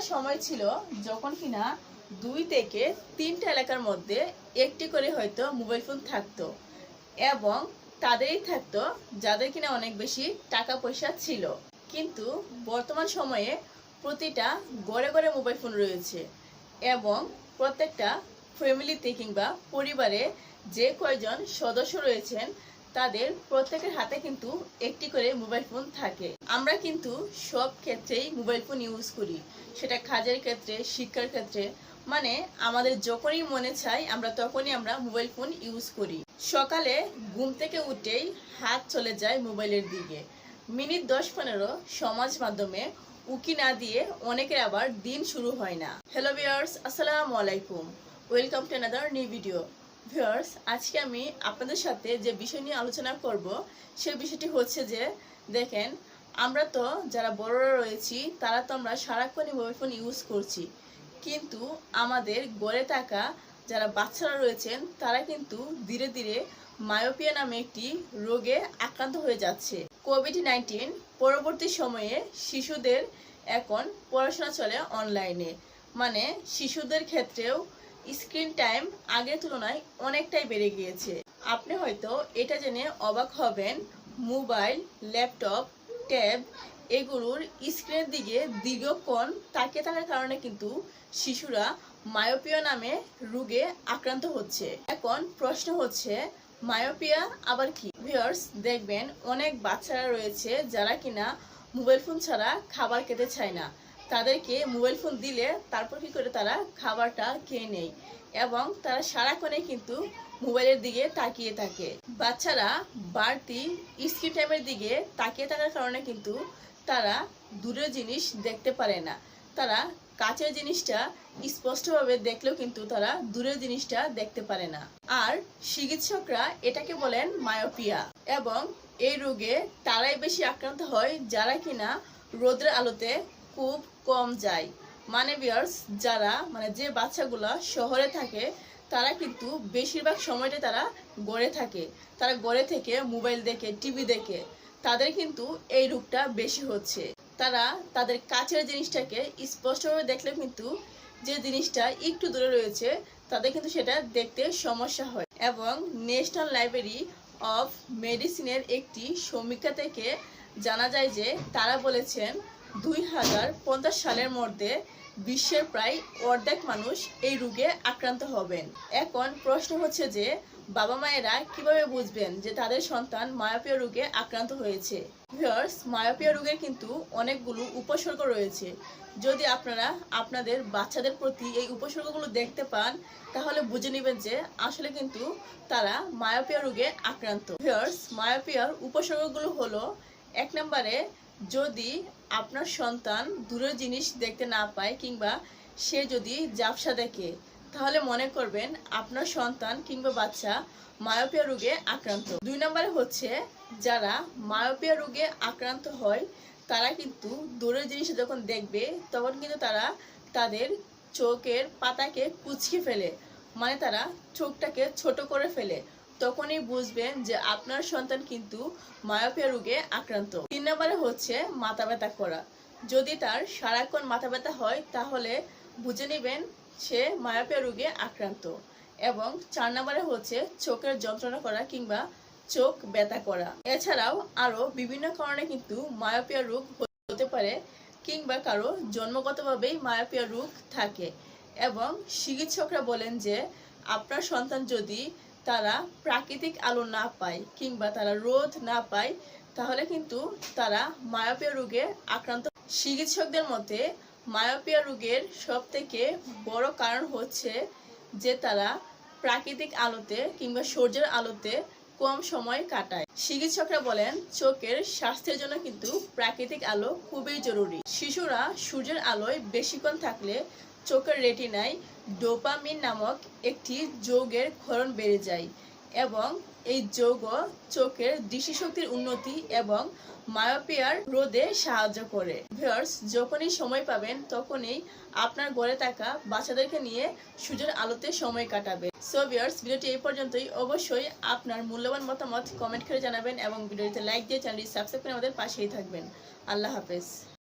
একটা সময় ছিল যখন কিনা দুই থেকে তিনটা এলাকার মধ্যে একটি করে হয়তো মোবাইল ফোন থাকতো এবং তাদেরই থাকতো যাদের কিনা অনেক বেশি টাকা পয়সা ছিল। কিন্তু বর্তমান সময়ে প্রতিটা গড়ে গড়ে মোবাইল ফোন রয়েছে এবং প্রত্যেকটা ফ্যামিলিতে কিংবা পরিবারে যে কয়জন সদস্য রয়েছেন তাদের প্রত্যেকের হাতে কিন্তু একটি করে মোবাইল ফোন থাকে। আমরা কিন্তু সব ক্ষেত্রেই মোবাইল ফোন ইউজ করি। সেটা কাজের ক্ষেত্রে, শিক্ষার ক্ষেত্রে মানে আমাদের যখনই মনে চাই, আমরা তখনই আমরা মোবাইল ফোন ইউজ করি। সকালে ঘুম থেকে উঠেই হাত চলে যায় মোবাইলের দিকে। মিনিট দশ পনেরো সমাজ মাধ্যমে উকি না দিয়ে অনেকের আবার দিন শুরু হয় না। হ্যালো বিয়ার্স আসসালামু আলাইকুম। Welcome to another new video viewers, আজকে আমি আপনাদের সাথে যে বিষয় নিয়ে আলোচনা করব, সেই বিষয়টি হচ্ছে যে, দেখেন, আমরা তো যারা বড়রা রয়েছি, তারা তো আমরা সারাক্ষণই মোবাইল ফোন ইউজ করছি। কিন্তু আমাদের গড়ে থাকা যারা বাচ্চারা রয়েছেন, তারা কিন্তু ধীরে ধীরে মায়োপিয়া নামে একটি রোগে আক্রান্ত হয়ে যাচ্ছে। কোভিড নাইন্টিন পরবর্তী সময়ে শিশুদের এখন পড়াশোনা চলে অনলাইনে মানে শিশুদের ক্ষেত্রেও স্ক্রিন টাইম আগের তুলনায় অনেকটাই বেড়ে গিয়েছে। আপনি হয়তো এটা জেনে অবাক হবেন, মোবাইল, ল্যাপটপ, ট্যাব এগুলোর স্ক্রিনের দিকে দীর্ঘক্ষণ তাকিয়ে থাকার কারণে কিন্তু শিশুরা মায়োপিয়া নামে রোগে আক্রান্ত হচ্ছে। এখন প্রশ্ন হচ্ছে মায়োপিয়া আবার কি? ভিউয়ার্স দেখবেন অনেক বাচ্চারা রয়েছে যারা কিনা মোবাইল ফোন ছাড়া খাবার খেতে চায় না। তাদেরকে মোবাইল ফোন দিলে তারপর কি করে তারা খাবারটা খেয়ে নেয় এবং তারা সারাক্ষণে কিন্তু মোবাইলের দিকে তাকিয়ে থাকে। বাচ্চারা বাড়তি স্ক্রিন টাইমের দিকে তাকিয়ে থাকার কারণে কিন্তু তারা দূরের জিনিস দেখতে পারে না। তারা কাছের জিনিসটা স্পষ্টভাবে দেখলেও কিন্তু তারা দূরের জিনিসটা দেখতে পারে না। আর চিকিৎসকরা এটাকে বলেন মায়োপিয়া এবং এই রোগে তারাই বেশি আক্রান্ত হয় যারা কিনা রোদের আলোতে খুব কম যায়। মানে বিয়ার্স যারা মানে যে বাচ্চাগুলা শহরে থাকে, তারা কিন্তু বেশিরভাগ সময়টা তারা গড়ে থাকে। তারা গড়ে থেকে মোবাইল দেখে টিভি দেখে। তাদের কিন্তু এই রোগটা বেশি হচ্ছে। তারা তাদের কাছের জিনিসটাকে স্পষ্টভাবে দেখলে কিন্তু যে জিনিসটা একটু দূরে রয়েছে, তাদের কিন্তু সেটা দেখতে সমস্যা হয়। এবং ন্যাশনাল লাইব্রেরি অফ মেডিসিনের একটি সমীক্ষা থেকে জানা যায় যে, তারা বলেছেন দুই হাজার পঞ্চাশ সালের মধ্যে বিশ্বের প্রায় অর্ধেক মানুষ এই রোগে আক্রান্ত হবেন। এখন প্রশ্ন হচ্ছে যে, বাবা মায়েরা কীভাবে বুঝবেন যে তাদের সন্তান মায়োপিয়া রোগে আক্রান্ত হয়েছে? ভিউয়ার্স মায়োপিয়া রোগের কিন্তু অনেকগুলো উপসর্গ রয়েছে। যদি আপনারা আপনাদের বাচ্চাদের প্রতি এই উপসর্গগুলো দেখতে পান, তাহলে বুঝে নেবেন যে আসলে কিন্তু তারা মায়োপিয়া রোগে আক্রান্ত। ভিউয়ার্স মায়োপিয়ার উপসর্গগুলো হলো, এক নম্বরে যদি আপনার সন্তান দূরের জিনিস দেখতে না পায় কিংবা সে যদি জাপসা দেখে, তাহলে মনে করবেন আপনার সন্তান কিংবা বাচ্চা মায়োপিয়া রোগে আক্রান্ত। দুই নম্বরে হচ্ছে, যারা মায়োপিয়া রোগে আক্রান্ত হয়, তারা কিন্তু দূরের জিনিস যখন দেখবে, তখন কিন্তু তারা তাদের চোখের পাতাকে কুচকে ফেলে। মানে তারা চোখটাকে ছোট করে ফেলে। তখনই বুঝবেন যে আপনার সন্তান কিন্তু মায়োপিয়া রোগে আক্রান্ত। তিন নম্বরে হচ্ছে মাথা ব্যথা করা। যদি তার সারাক্ষণ মাথা ব্যথা হয়, তাহলে বুঝে নেবেন সে মায়োপিয়া রোগে আক্রান্ত। এবং চার নম্বরে হচ্ছে চোখের যন্ত্রণা করা কিংবা চোখ ব্যথা করা। এছাড়াও আরও বিভিন্ন কারণে কিন্তু মায়োপিয়া রোগ হতে পারে কিংবা কারও জন্মগতভাবেই মায়োপিয়া রোগ থাকে। এবং চিকিৎসকরা বলেন যে আপনার সন্তান যদি তারা প্রাকৃতিক আলো না পায় কিংবা তারা রোদ না পায়, তাহলে কিন্তু তারা মায়াপীয় রোগে আক্রান্ত। চিকিৎসকদের মতে, মায়োপিয়া রোগের সব থেকে বড় কারণ হচ্ছে যে তারা প্রাকৃতিক আলোতে কিংবা সূর্যের আলোতে কম সময় কাটায়। চিকিৎসকরা বলেন, চোখের স্বাস্থ্যের জন্য কিন্তু প্রাকৃতিক আলো খুবই জরুরি। শিশুরা সূর্যের আলোয় বেশিক্ষণ থাকলে চোখের রেটিনায় ডোপামিন নামক একটি যৌগের ক্ষরণ বেড়ে যায় এবং এই যৌগ চোখের দৃষ্টিশক্তির উন্নতি এবং মায়োপিয়ার রোধে সাহায্য করে। ভিউয়ার্স, যখনই সময় পাবেন, তখনই আপনার গড়ে থাকা বাচ্চাদেরকে নিয়ে সূর্যের আলোতে সময় কাটাবে। সো ভিউয়ার্স, ভিডিওটি এই পর্যন্তই। অবশ্যই আপনার মূল্যবান মতামত কমেন্ট করে জানাবেন এবং ভিডিওটিতে লাইক দিয়ে চ্যানেলটি সাবস্ক্রাইব করে আমাদের পাশেই থাকবেন। আল্লাহ হাফেজ।